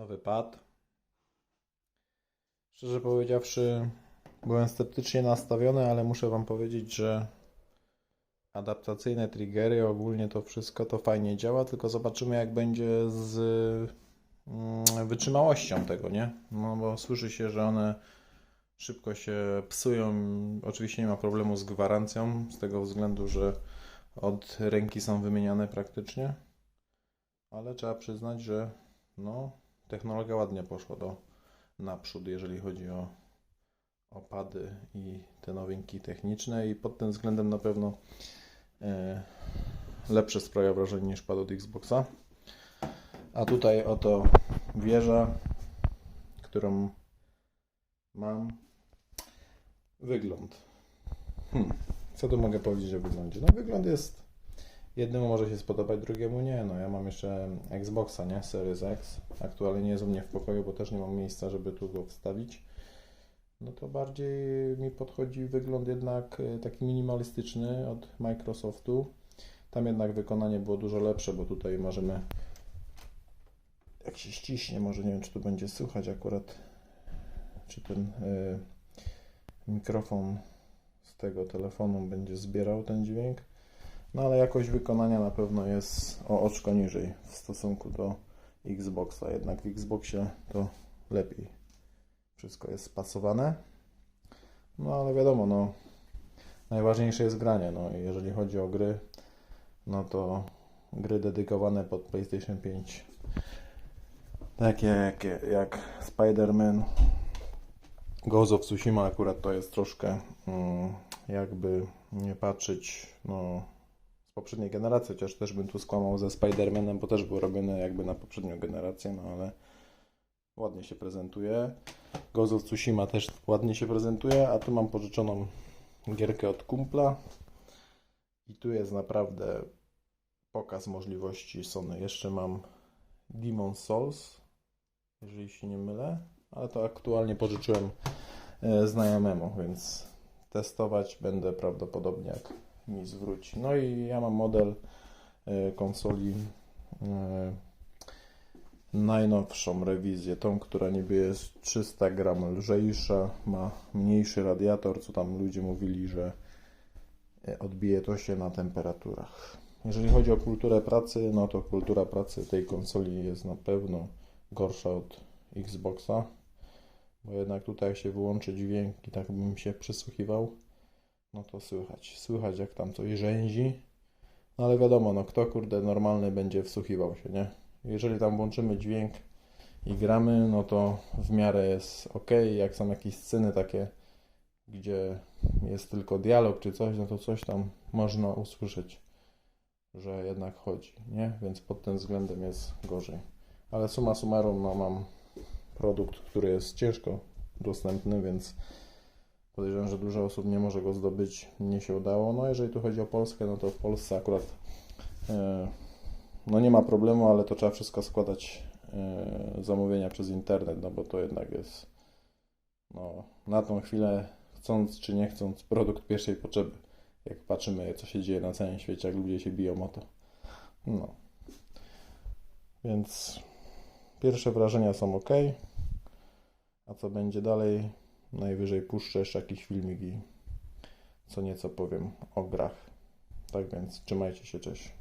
Nowy pad. Szczerze powiedziawszy, byłem sceptycznie nastawiony, ale muszę Wam powiedzieć, że adaptacyjne triggery, ogólnie to wszystko to fajnie działa, tylko zobaczymy jak będzie z mm, wytrzymałością tego, nie? No bo słyszy się, że one szybko się psują. Oczywiście nie ma problemu z gwarancją, z tego względu, że od ręki są wymieniane praktycznie. Ale trzeba przyznać, że no, technologia ładnie poszła do naprzód, jeżeli chodzi o opady i te nowinki techniczne i pod tym względem na pewno e, lepsze sprawia wrażenie niż pad od Xboxa. A tutaj oto wieża, którą mam. Wygląd. Hmm. Co tu mogę powiedzieć o wyglądzie? No wygląd jest jednemu może się spodobać, drugiemu nie. No ja mam jeszcze Xboxa, nie? Series X. Aktualnie nie jest u mnie w pokoju, bo też nie mam miejsca, żeby tu go wstawić. No to bardziej mi podchodzi wygląd jednak e, taki minimalistyczny od Microsoftu. Tam jednak wykonanie było dużo lepsze, bo tutaj możemy jak się ściśnie, może nie wiem czy tu będzie słychać akurat, czy ten y, mikrofon z tego telefonu będzie zbierał ten dźwięk. No ale jakość wykonania na pewno jest o oczko niżej w stosunku do Xboxa. Jednak w Xboxie to lepiej wszystko jest spasowane. No ale wiadomo, no najważniejsze jest granie. No jeżeli chodzi o gry, no to gry dedykowane pod PlayStation 5 takie jak, jak Spider-Man Ghost of Tsushima akurat to jest troszkę mm, jakby nie patrzeć no, z poprzedniej generacji, chociaż też bym tu skłamał ze Spider-Manem, bo też był robiony jakby na poprzednią generację, no ale ładnie się prezentuje. Ghost of Tsushima też ładnie się prezentuje, a tu mam pożyczoną gierkę od kumpla i tu jest naprawdę pokaz możliwości Sony. Jeszcze mam Demon Souls, jeżeli się nie mylę, ale to aktualnie pożyczyłem e, znajomemu, więc testować będę prawdopodobnie jak mi zwróci. No i ja mam model e, konsoli e, najnowszą rewizję, tą, która niby jest 300 gram lżejsza, ma mniejszy radiator, co tam ludzie mówili, że e, odbije to się na temperaturach. Jeżeli chodzi o kulturę pracy, no to kultura pracy tej konsoli jest na pewno gorsza od Xboxa, bo jednak tutaj jak się wyłączy dźwięk i tak bym się przysłuchiwał, no to słychać, słychać jak tam coś rzęzi, no ale wiadomo, no kto kurde normalny będzie wsłuchiwał się, nie? Jeżeli tam włączymy dźwięk i gramy, no to w miarę jest ok. Jak są jakieś sceny takie, gdzie jest tylko dialog czy coś, no to coś tam można usłyszeć, że jednak chodzi, nie? Więc pod tym względem jest gorzej. Ale summa summarum, no mam produkt, który jest ciężko dostępny, więc podejrzewam, że dużo osób nie może go zdobyć. Mnie się udało. No jeżeli tu chodzi o Polskę, no to w Polsce akurat e, no nie ma problemu, ale to trzeba wszystko składać e, zamówienia przez internet, no bo to jednak jest no, na tą chwilę chcąc czy nie chcąc produkt pierwszej potrzeby. Jak patrzymy, co się dzieje na całym świecie, jak ludzie się biją o to. No. Więc pierwsze wrażenia są ok. A co będzie dalej? Najwyżej puszczę jeszcze jakiś filmik i co nieco powiem o grach. Tak więc trzymajcie się, cześć.